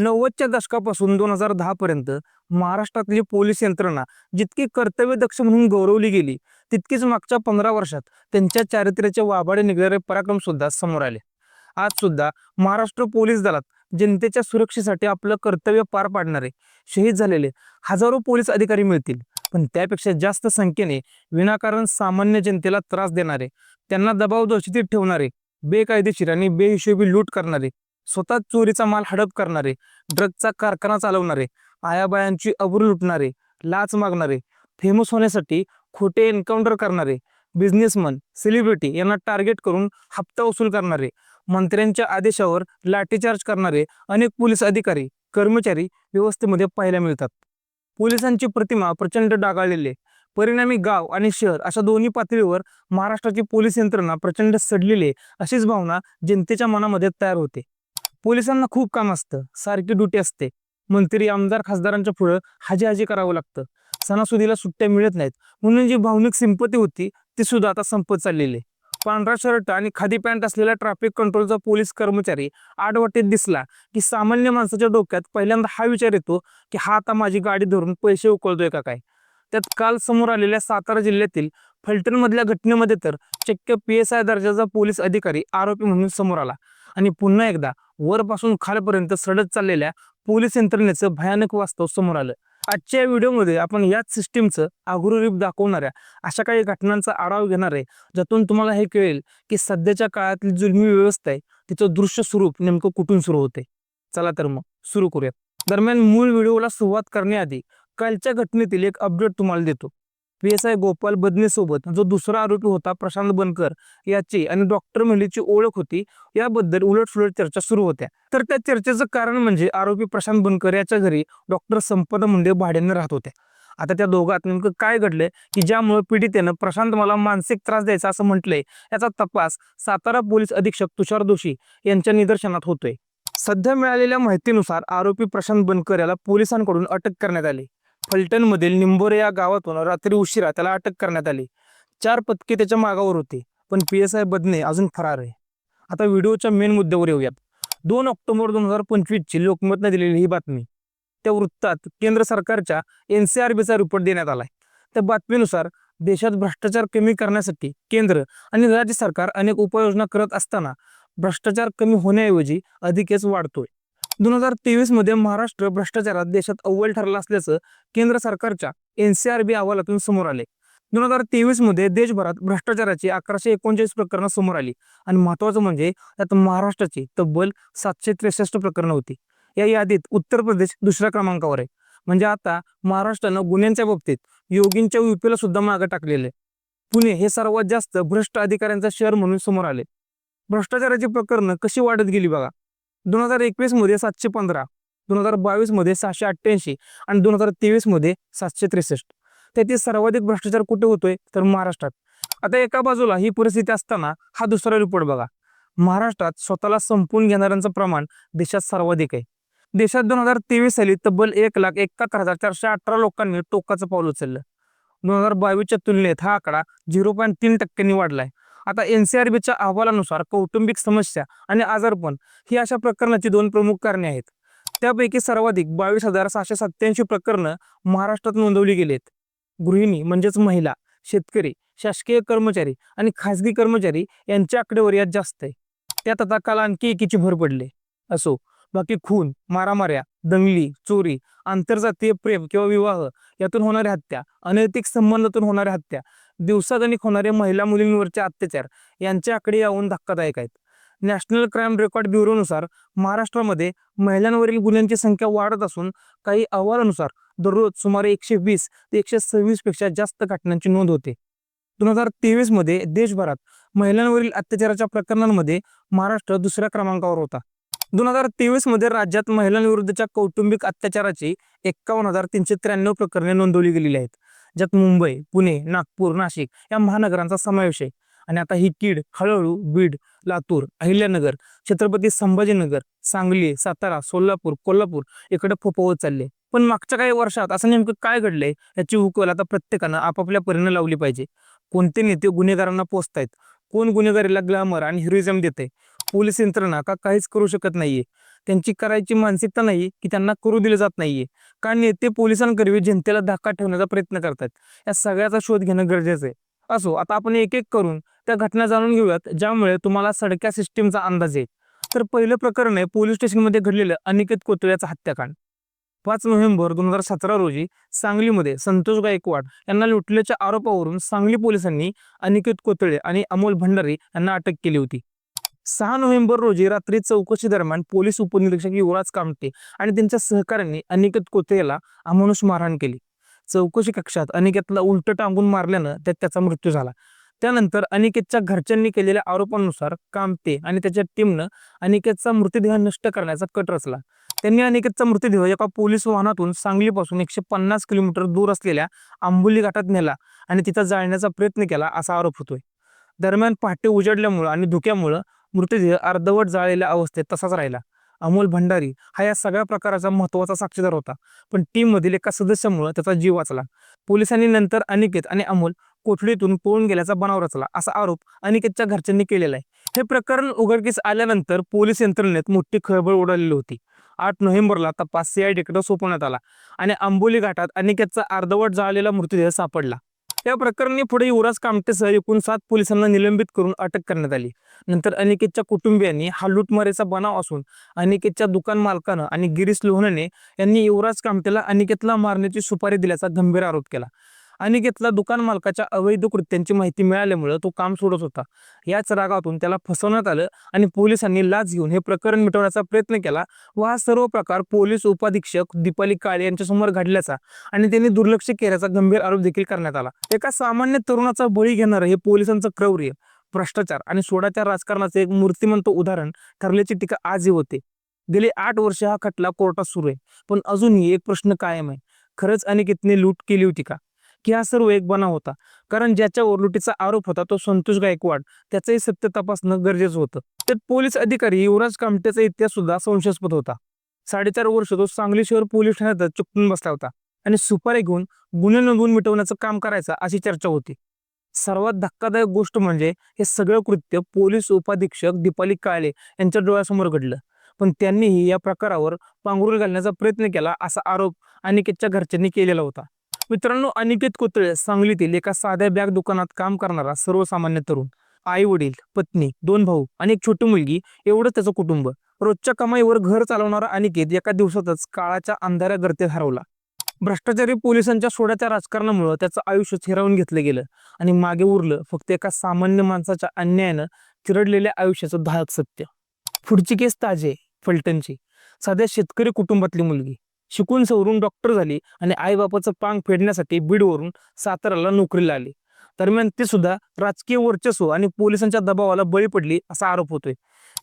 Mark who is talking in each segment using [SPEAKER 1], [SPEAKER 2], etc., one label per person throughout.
[SPEAKER 1] नव्वदच्या दशकापासून दोन हजार दहा पर्यंत महाराष्ट्रातली पोलीस यंत्रणा जितकी कर्तव्यदक्ष म्हणून गौरवली गेली तितकीच मागच्या पंधरा वर्षात त्यांच्या चारित्र्याचे वाभाडे निघणारे पराक्रम सुद्धा समोर आले. आज सुद्धा महाराष्ट्र पोलीस दलात जनतेच्या सुरक्षेसाठी आपलं कर्तव्य पार पाडणारे शहीद झालेले हजारो पोलीस अधिकारी मिळतील पण त्यापेक्षा जास्त संख्येने विनाकारण सामान्य जनतेला त्रास देणारे त्यांना दबाव दोषीतीत ठेवणारे बेकायदेशीर आणि बेहिशोबी लूट करणारे स्वतः चोरीचा माल हडप करणारे ड्रगचा कारखाना चालवणारे आयाबायांची अब्रू लुटणारे लाच मागणारे फेमस होण्यासाठी खोटे एन्काउंटर करणारे बिझनेसमन सेलिब्रिटी यांना टार्गेट करून हप्ता वसूल करणारे मंत्र्यांच्या आदेशावर लाठीचार्ज करणारे अनेक पोलीस अधिकारी कर्मचारी व्यवस्थेमध्ये पाहायला मिळतात. पोलिसांची प्रतिमा प्रचंड डागाळलेली परिणामी गाव आणि शहर अशा दोन्ही पातळीवर महाराष्ट्राची पोलीस यंत्रणा प्रचंड सडलेली अशीच भावना जनतेच्या मनामध्ये तयार होते. पोलिसांना खूप काम असतं. सारखी ड्युटी असते. मंत्री आमदार खासदारांच्या पुढं हाजी हाजी करावं लागतं. सणासुदीला सुट्ट्या मिळत नाहीत. म्हणून जी भावनिक सिंपती होती ती सुद्धा आता संपत चाललेली आहे. पांढरा शर्ट आणि खादी पॅन्ट असलेला ट्रॅफिक कंट्रोलचा पोलीस कर्मचारी आडवाटेत दिसला की सामान्य माणसाच्या डोक्यात पहिल्यांदा हा विचार येतो की हा आता माझी गाडी धरून पैसे उकळतोय का काय? त्यात काल समोर आलेल्या सातारा जिल्ह्यातील फलटणमधल्या घटनेमध्ये तर चक्क पी एस आय दर्जाचा पोलीस अधिकारी आरोपी म्हणून समोर आला. आणि पुन्हा एकदा वरपासून खालपर्यंत सडत चाललेल्या पोलीस यंत्रणेचं भयानक वास्तव समोर आलं. आजच्या व्हिडिओमध्ये आपण याच सिस्टीमचं अग्रुरीप दाखवणाऱ्या अशा काही घटनांचा आढावा घेणार आहे ज्यातून तुम्हाला हे कळेल की सध्याच्या काळातली जुलमी व्यवस्था आहे तिचं दृश्य स्वरूप नेमकं कुठून सुरू होते. चला तर मग सुरू करूयात. दरम्यान मूळ व्हिडिओला सुरुवात करण्याआधी कालच्या घटनेतील एक अपडेट तुम्हाला देतो. P S I Gopal Badne सोबत जो दुसरा आरोपी होता प्रशांत बनकर याची आणि डॉक्टर महिलेची ओळख होती याबद्दल उलटसुलट चर्चा सुरू होत्या. तर त्या चर्चेचं कारण म्हणजे आरोपी प्रशांत बनकर याच्या घरी डॉक्टर संपदा मुंडे भाड्याने राहत होत्या आता त्या दोघात नेमकं काय घडलंय की ज्यामुळे पीडितेनं प्रशांत मला मानसिक त्रास द्यायचा असं म्हटलंय याचा तपास सातारा पोलीस अधीक्षक तुषार दोषी यांच्या निदर्शनात होतोय. सध्या मिळालेल्या माहितीनुसार आरोपी प्रशांत बनकर याला पोलिसांकडून अटक करण्यात आली. फलटणमधील निंबोरे या गावातून रात्री उशिरा त्याला अटक करण्यात आली. चार पथके त्याच्या मागावर होते पण पी एस आय बदने अजून फरार आहे. आता व्हिडिओच्या मेन मुद्द्यावर येऊयात. दोन ऑक्टोबर दोन हजार पंचवीसची लोकमतने दिलेली ही बातमी. त्या वृत्तात केंद्र सरकारच्या एन सी आर बीचा रिपोर्ट देण्यात आलाय. त्या बातमीनुसार देशात भ्रष्टाचार कमी करण्यासाठी केंद्र आणि राज्य सरकार अनेक उपाययोजना करत असताना भ्रष्टाचार कमी होण्याऐवजी अधिकच वाढतोय. दोन हजार तेवीसमध्ये महाराष्ट्र भ्रष्टाचारात देशात अव्वल ठरला असल्याचं केंद्र सरकारच्या एनसीआरबी अहवालातून समोर आले. दोन हजार तेवीसमध्ये देशभरात भ्रष्टाचाराची अकराशे एकोणचाळीस प्रकरणं समोर आली. आणि महत्वाचं म्हणजे त्यात महाराष्ट्राची तब्बल सातशे त्रेसष्ट प्रकरणं होती. या यादीत उत्तर प्रदेश दुसऱ्या क्रमांकावर आहे. म्हणजे आता महाराष्ट्रानं गुन्ह्यांच्या बाबतीत योगींच्या युपीला सुद्धा मागे टाकलेलं आहे. पुणे हे सर्वात जास्त भ्रष्ट अधिकाऱ्यांचा शहर म्हणून समोर आले. भ्रष्टाचाराची प्रकरणं कशी वाढत गेली बघा. दोन हजार एकवीसमध्ये सातशे पंधरा दोन हजार बावीसमध्ये सहाशे अठ्ठ्याऐंशी आणि दोन हजार तेवीसमध्ये सातशे त्रेसष्ट. त्यातील सर्वाधिक भ्रष्टाचार कुठे होतोय? तर महाराष्ट्रात. आता एका बाजूला ही परिस्थिती असताना हा दुसरा रिपोर्ट बघा. महाराष्ट्रात स्वतःला संपवून घेणाऱ्यांचं प्रमाण देशात सर्वाधिक आहे. देशात दोन हजार तेवीस साली तब्बल एक लाख एकाहत्तर हजार चारशे अठरा लोकांनी टोकाचं पाऊल उचललं. दोन हजार बावीसच्या तुलनेत हा आकडा झिरो पॉईंट तीन टक्क्यांनी वाढलाय. आता एनसीआरबीच्या अहवालानुसार कौटुंबिक समस्या आणि आजारपण ही अशा प्रकरणाची दोन प्रमुख कारणे आहेत. त्यापैकी सर्वाधिक बावीस हजार सहाशे सत्याऐंशी प्रकरणं महाराष्ट्रात नोंदवली गेलीत. गृहिणी म्हणजेच महिला शेतकरी शासकीय कर्मचारी आणि खासगी कर्मचारी यांच्या आकडेवारी यात जास्त आहे. त्यात आता काल आणखी एकीची भर पडले. असो बाकी खून मारामाऱ्या दंगली चोरी आंतरजातीय प्रेम किंवा विवाह यातून होणाऱ्या हत्या अनैतिक संबंधातून होणाऱ्या हत्या दिवसागणिक होणारे महिला मुलींवरचे अत्याचार यांचे आकडे याहून धक्कादायक आहेत. नॅशनल क्राईम रेकॉर्ड ब्युरोनुसार महाराष्ट्रामध्ये महिलांवरील गुन्ह्यांची संख्या वाढत असून काही अहवालानुसार दररोज सुमारे एकशे वीस ते एकशे सव्वीसपेक्षा जास्त घटनांची नोंद होते. दोन हजार तेवीसमध्ये देशभरात महिलांवरील अत्याचाराच्या प्रकरणांमध्ये महाराष्ट्र दुसऱ्या क्रमांकावर होता. दोन हजार तेवीसमध्ये राज्यात महिलांविरुद्धच्या कौटुंबिक अत्याचाराची एक्कावन्न हजार तीनशे त्र्याण्णव प्रकरणे नोंदवली गेलेली आहेत. ज्यात मुंबई पुणे नागपूर नाशिक या महानगरांचा समावेश आहे. आणि आता ही कीड हळूहळू बीड लातूर अहिल्यानगर छत्रपती संभाजीनगर सांगली सातारा सोलापूर कोल्हापूर इकडे फोपवत चालले. पण मागच्या काही वर्षात असं नेमकं काय घडलंय याची उकल आता प्रत्येकानं आपापल्या परीनं लावली पाहिजे. कोणते नेते गुन्हेगारांना पोचतायत कोण गुन्हेगारीला ग्लॅमर आणि हिरोइझम देते पोलीस यंत्रणा का काहीच करू शकत नाहीये? त्यांची करायची मानसिकता नाही की त्यांना करू दिलं जात नाहीये. कारण नेते पोलिसांकरवी जनतेला धक्का ठेवण्याचा प्रयत्न करतात. या सगळ्याचा शोध घेणं गरजेचं आहे. असो आता आपण एक एक करून त्या घटना जाणून घेऊयात ज्यामुळे तुम्हाला सडक्या सिस्टीमचा अंदाज येईल. तर पहिलं प्रकरण आहे पोलीस स्टेशनमध्ये घडलेलं अनिकेत कोतळ्याचा हत्याकांड. पाच नोव्हेंबर दोन हजार सतरा रोजी सांगलीमध्ये संतोष गायकवाड यांना लुटल्याच्या आरोपावरून सांगली पोलिसांनी अनिकेत कोतळे आणि अमोल भंडारी यांना अटक केली होती. सहा नोव्हेंबर रोजी रात्री चौकशी दरम्यान पोलीस उपनिरीक्षक युवराज कामटे आणि त्यांच्या सहकाऱ्यांनी अनिकेत कोतळेला अमानुष मारहाण केली. चौकशी कक्षात अनिकेतला उलट टांगून मारल्यानं त्यात त्याचा मृत्यू झाला. त्यानंतर अनिकेतच्या घरच्यांनी केलेल्या आरोपांनुसार कामते आणि त्याच्या टीमनं अनिकेतचा मृतदेह नष्ट करण्याचा कट रचला. त्यांनी अनिकेतचा मृतदेह एका पोलीस वाहनातून सांगलीपासून एकशे पन्नास किलोमीटर दूर असलेल्या आंबोली घाटात नेला आणि तिथं जाळण्याचा प्रयत्न केला असा आरोप होतोय. दरम्यान पहाटे उजाडल्यामुळं आणि धुक्यामुळं मृतदेह अर्धवट जाळलेल्या अवस्थेत तसाच राहिला. अमोल भंडारी हा या सगळ्या प्रकाराचा महत्त्वाचा साक्षीदार होता. पण टीममधील एका सदस्यामुळे त्याचा जीव वाचला. पोलिसांनी नंतर अनिकेत आणि अमोल कोठडीतून पळून गेल्याचा बनाव रचला असा आरोप अनिकेतच्या घरच्यांनी केलेला आहे. हे प्रकरण उघडकीस आल्यानंतर पोलीस यंत्रणेत मोठी खळबळ उडालेली होती. आठ नोव्हेंबरला तपास सीआयडीकडे सोपवण्यात आला आणि आंबोली घाटात अनिकेतचा अर्धवट जाळलेला मृतदेह सापडला. या प्रकरणी पुढे युवराज कामटेसह एकूण सात पोलिसांना निलंबित करून अटक करण्यात आली. नंतर अनिकेतच्या कुटुंबियांनी हा लुटमारीचा बनाव असून अनिकेतच्या दुकान मालकानं आणि गिरीश लोहनने यांनी युवराज कामटेला अनिकेतला मारण्याची सुपारी दिल्याचा गंभीर आरोप केला. अनिकेतला दुकान मालकाच्या अवैध कृत्यांची माहिती मिळाल्यामुळे तो काम सोडत होता. याच रागातून त्याला फसवण्यात आलं आणि पोलिसांनी लाच घेऊन हे प्रकरण मिटवण्याचा प्रयत्न केला व हा सर्व प्रकार पोलीस उपाधीक्षक दीपाली काळे यांच्यासमोर घडल्याचा आणि त्यांनी दुर्लक्ष केल्याचा गंभीर आरोप देखील करण्यात आला. एका सामान्य तरुणाचा बळी घेणारं हे पोलिसांचं क्रौर्य भ्रष्टाचार आणि सोडाच्या राजकारणाचे एक मूर्तिमंत उदाहरण ठरल्याची टीका आजही होते. गेले आठ वर्ष हा खटला कोर्टात सुरू आहे पण अजूनही एक प्रश्न कायम आहे. खरंच अनिकेतने लूट केली होती का? की हा सर्व एक बनाव होता. कारण ज्याच्या ओरलुटीचा आरोप होता तो संतोष गायकवाड. त्याचंही सत्य तपासणं गरजेचं होतं. तर पोलीस अधिकारी युवराज कामटेचा इतिहास सुद्धा संशयास्पद होता. साडेचार वर्ष तो सांगली शहर पोलीस ठाण्यात चुकून बसला होता आणि सुपारी घेऊन गुन्हे नोंदवून मिटवण्याचं काम करायचं अशी चर्चा होती. सर्वात धक्कादायक गोष्ट म्हणजे हे सगळं कृत्य पोलीस उपाधीक्षक दीपाली काळे यांच्या डोळ्यासमोर घडलं. पण त्यांनीही या प्रकारावर पांघरूल घालण्याचा प्रयत्न केला असा आरोप अनिकेतच्या घरच्यांनी केलेला होता. मित्रांनो अनिकेत कोतळे सांगलीतील एका साध्या बॅग दुकानात काम करणारा सर्वसामान्य तरुण आई वडील पत्नी दोन भाऊ आणि एक छोटी मुलगी एवढं त्याचं कुटुंब. रोजच्या कमाईवर घर चालवणारा अनिकेत एका दिवसातच काळाच्या अंधाऱ्या गर्तेत हरवला. भ्रष्टाचारी पोलिसांच्या सोड्याच्या राजकारणामुळे त्याचं आयुष्य हिरावून घेतलं गेलं आणि मागे उरलं फक्त एका सामान्य माणसाच्या अन्यायानं चिरडलेल्या आयुष्याचं धाक सत्य पुढची केस ताजे फलटणची. साध्या शेतकरी कुटुंबातली मुलगी. शिकून सवरून डॉक्टर झाली आणि आईबापाचं पांग फेडण्यासाठी बीडवरून साताराला नोकरीला आली दरम्यान ती सुद्धा राजकीय वर्चस्व आणि पोलिसांच्या दबावाला बळी पडली असा आरोप होतोय.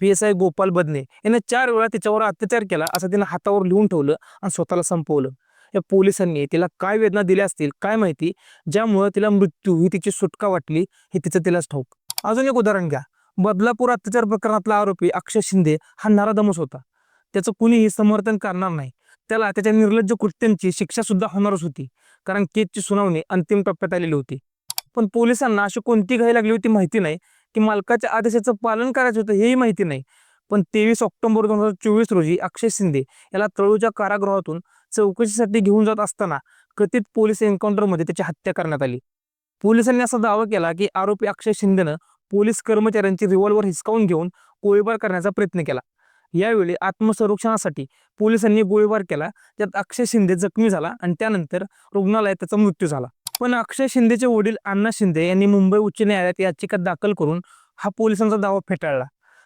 [SPEAKER 1] P S I Gopal Badne याने चार वेळा तिच्यावर अत्याचार केला असं तिनं हातावर लिहून ठेवलं आणि स्वतःला संपवलं. या पोलिसांनी तिला काय वेदना दिल्या असतील काय माहिती? ज्यामुळं तिला मृत्यू ही तिची सुटका वाटली हे तिचं तिलाच ठाऊक. अजून एक उदाहरण घ्या. बदलापूर अत्याचार प्रकरणातला आरोपी अक्षय शिंदे हा नराधमच होता. त्याचं कुणीही समर्थन करणार नाही. त्याला त्याच्या निर्लज्ज कृत्यांची शिक्षा सुद्धा होणारच होती. कारण केसची सुनावणी अंतिम टप्प्यात आलेली होती. पण पोलिसांना अशी कोणती घाई लागली होती माहिती नाही. की मालकाच्या आदेशाचं पालन करायचं होतं हेही माहिती नाही. पण तेवीस ऑक्टोबर दोन हजार चोवीस रोजी अक्षय शिंदे याला तळूच्या कारागृहातून चौकशीसाठी घेऊन जात असताना कथित पोलीस एन्काउंटरमध्ये त्याची हत्या करण्यात आली. पोलिसांनी असा दावा केला की आरोपी अक्षय शिंदेनं पोलीस कर्मचाऱ्यांची रिव्हॉल्वर हिसकावून घेऊन गोळीबार करण्याचा प्रयत्न केला. यावेळी आत्मसंरक्षणासाठी पोलिसांनी गोळीबार केला. त्यात अक्षय शिंदे जखमी झाला आणि त्यानंतर रुग्णालयात त्याचा मृत्यू झाला. पण अक्षय शिंदेचे वडील अण्णा शिंदे यांनी मुंबई उच्च न्यायालयात याचिका दाखल करून हा पोलिसांचा दावा फेटाळला.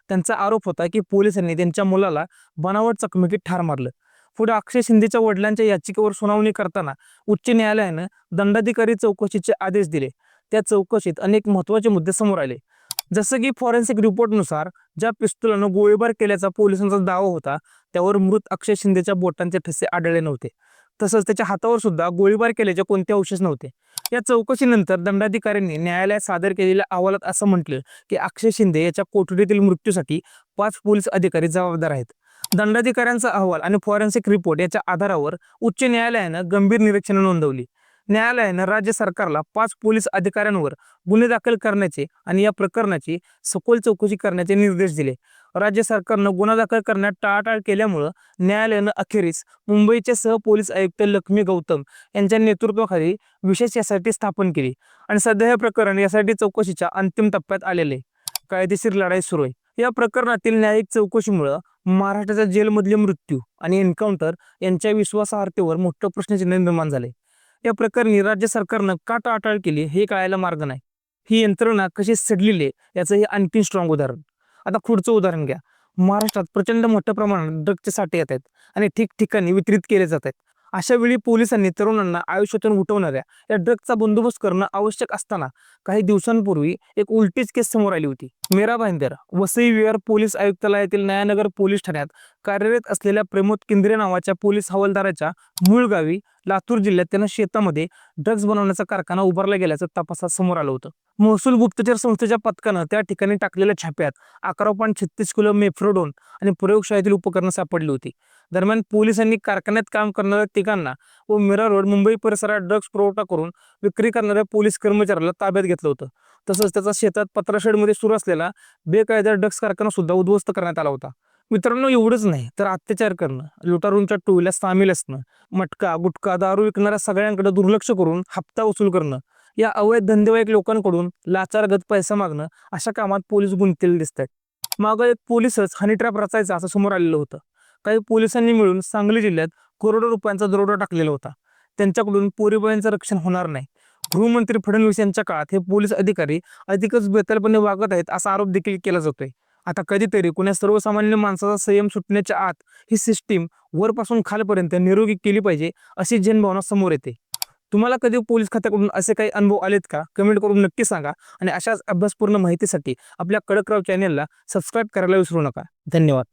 [SPEAKER 1] त्यांचा आरोप होता की पोलिसांनी त्यांच्या मुलाला बनावट चकमकीत ठार मारलं. पुढे अक्षय शिंदेच्या वडिलांच्या याचिकेवर सुनावणी करताना उच्च न्यायालयानं दंडाधिकारी चौकशीचे आदेश दिले. त्या चौकशीत अनेक महत्त्वाचे मुद्दे समोर आले. जसं की फॉरेन्सिक रिपोर्टनुसार ज्या पिस्तुलानं गोळीबार केल्याचा पोलिसांचा दावा होता त्यावर मृत अक्षय शिंदेच्या बोटांचे ठसे आढळले नव्हते. तसंच त्याच्या हातावर सुद्धा गोळीबार केल्याचे कोणते अवशेष नव्हते. या चौकशीनंतर दंडाधिकाऱ्यांनी न्यायालयात सादर केलेल्या अहवालात असं म्हटलं की अक्षय शिंदे याच्या कोठडीतील मृत्यूसाठी पाच पोलीस अधिकारी जबाबदार आहेत. दंडाधिकाऱ्यांचा अहवाल आणि फॉरेन्सिक रिपोर्ट याच्या आधारावर उच्च न्यायालयानं गंभीर निरीक्षणं नोंदवली. न्यायालयानं राज्य सरकारला पाच पोलीस अधिकाऱ्यांवर गुन्हे दाखल करण्याचे आणि या प्रकरणाची सखोल चौकशी करण्याचे निर्देश दिले. राज्य सरकारनं गुन्हा दाखल करण्यात टाळाटाळ केल्यामुळं न्यायालयानं अखेरीस मुंबईचे सह पोलीस आयुक्त लक्ष्मी गौतम यांच्या नेतृत्वाखाली विशेष यासाठी स्थापन केली. आणि सध्या हे प्रकरण यासाठी चौकशीच्या अंतिम टप्प्यात आलेले. कायदेशीर लढाई सुरू आहे. या प्रकरणातील न्यायिक चौकशीमुळं महाराष्ट्राच्या जेलमधले मृत्यू आणि एन्काउंटर यांच्या विश्वासार्हतेवर मोठं प्रश्नचिन्ह निर्माण झाले या प्रकरणी राज्य सरकारनं का टाळाटाळ केली. हे कळायला मार्ग नाही. ही यंत्रणा कशी सडलेली आहे याचं हे आणखी स्ट्रॉंग उदाहरण. आता पुढचं उदाहरण घ्या. महाराष्ट्रात प्रचंड मोठ्या प्रमाणात ड्रगचे साठे येत आहेत आणि ठिकठिकाणी वितरित केले जात आहेत. अशा वेळी पोलिसांनी तरुणांना आयुष्यातून उठवणाऱ्या या ड्रगचा बंदोबस्त करणं आवश्यक असताना काही दिवसांपूर्वी एक उलटीच केस समोर आली होती. मेरा भाईंदर वसई विहार पोलीस आयुक्तालयातील नयानगर पोलीस ठाण्यात कार्यरत असलेल्या प्रमोद केंद्रे नावाच्या पोलीस हवालदाराच्या मूळ गावी लातूर जिल्ह्यात त्यानं शेतामध्ये ड्रग्ज बनवण्याचा कारखाना उभारला गेल्याचं तपासात समोर आलं होतं. महसूल गुप्तचर संस्थेच्या पथकानं त्या ठिकाणी टाकलेल्या छाप्यात अकरा पॉईंट छत्तीस किलो मेफ्रोडोन आणि प्रयोगशाळेतील उपकरणं सापडली होती. दरम्यान पोलिसांनी कारखान्यात काम करणाऱ्या तिघांना व मिरा रोड मुंबई परिसरात ड्रग्ज पुरवठा करून विक्री करणाऱ्या पोलीस कर्मचाऱ्याला ताब्यात घेतलं होतं. तसंच त्याचा शेतात पत्राशेडमध्ये सुरू असलेला बेकायदा ड्रग्ज कारखाना सुद्धा उद्ध्वस्त करण्यात आला होता. मित्रांनो एवढंच नाही तर अत्याचार करणं लुटारूंच्या टोळीला सामील असणं मटका गुटखा दारू विकणाऱ्या सगळ्यांकडे दुर्लक्ष करून हप्ता वसूल करणं या अवैध धंदेवाईक लोकांकडून लाचारगत पैसा मागणं अशा कामात पोलीस गुंतलेले दिसतात मागं एक पोलीसच हनी ट्रॅप रचायचा असं समोर आलेलं होतं. काही पोलिसांनी मिळून सांगली जिल्ह्यात करोडो रुपयांचा दरोडा टाकलेला होता. त्यांच्याकडून पोरीबाईंचं रक्षण होणार नाही. गृहमंत्री फडणवीस यांच्या काळात हे पोलीस अधिकारी अधिकच बेतालपणे वागत आहेत असा आरोप देखील केला जातोय. आता कधीतरी कुण्या सर्वसामान्य माणसाचा संयम सुटण्याच्या आत ही सिस्टीम वरपासून खालपर्यंत निरोगी केली पाहिजे अशी जनभावना समोर येते. तुम्हाला कधी पोलीस खात्याकडून असे काही अनुभव आलेत का? कमेंट करून नक्की सांगा आणि अशाच अभ्यासपूर्ण माहितीसाठी आपल्या कडकराव चॅनेलला सबस्क्राईब करायला विसरू नका. धन्यवाद.